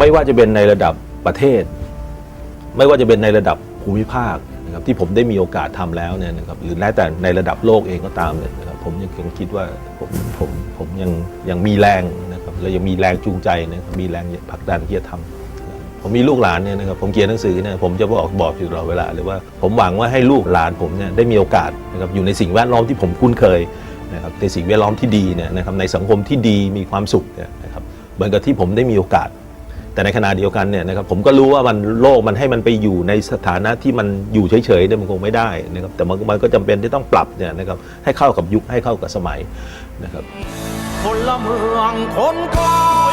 ไม่ว่าจะเป็นในระดับประเทศ ไม่ว่าจะเป็นในระดับภูมิภาคนะครับที่ผมได้มีโอกาสทำแล้วเนี่ยนะครับหรือแม้แต่ในระดับโลกเองก็ตามเนี่ยนะครับผมยังคิดว่าผมผมผมยังยังมีแรงนะครับและยังมีแรงจูงใจนะครับมีแรงผลักดันที่จะทำผมมีลูกหลานเนี่ยนะครับผมเขียนหนังสือเนี่ยผมจะบอกบอกอยู่ตลอดเวลาเลยว่าผมหวังว่าให้ลูกหลานผมเนี่ยได้มีโอกาสนะครับอยู่ในสิ่งแวดล้อมที่ผมคุ้นเคยนะครับในสิ่งแวดล้อมที่ดีเนี่ยนะครับในสังคมที่ดีมีความสุขเนี่ยนะครับเหมือนกับที่ผมได้มีโอกาส แต่ในขณะเดียวกันเนี่ยนะครับผมก็รู้ว่ามันโลกมันให้มันไปอยู่ในสถานะที่มันอยู่เฉยๆเนี่ยมันคงไม่ได้นะครับแต่มันมันก็จำเป็นที่ต้องปรับเนี่ยนะครับให้เข้ากับยุคให้เข้ากับสมัยนะครับพลเมืองคนกา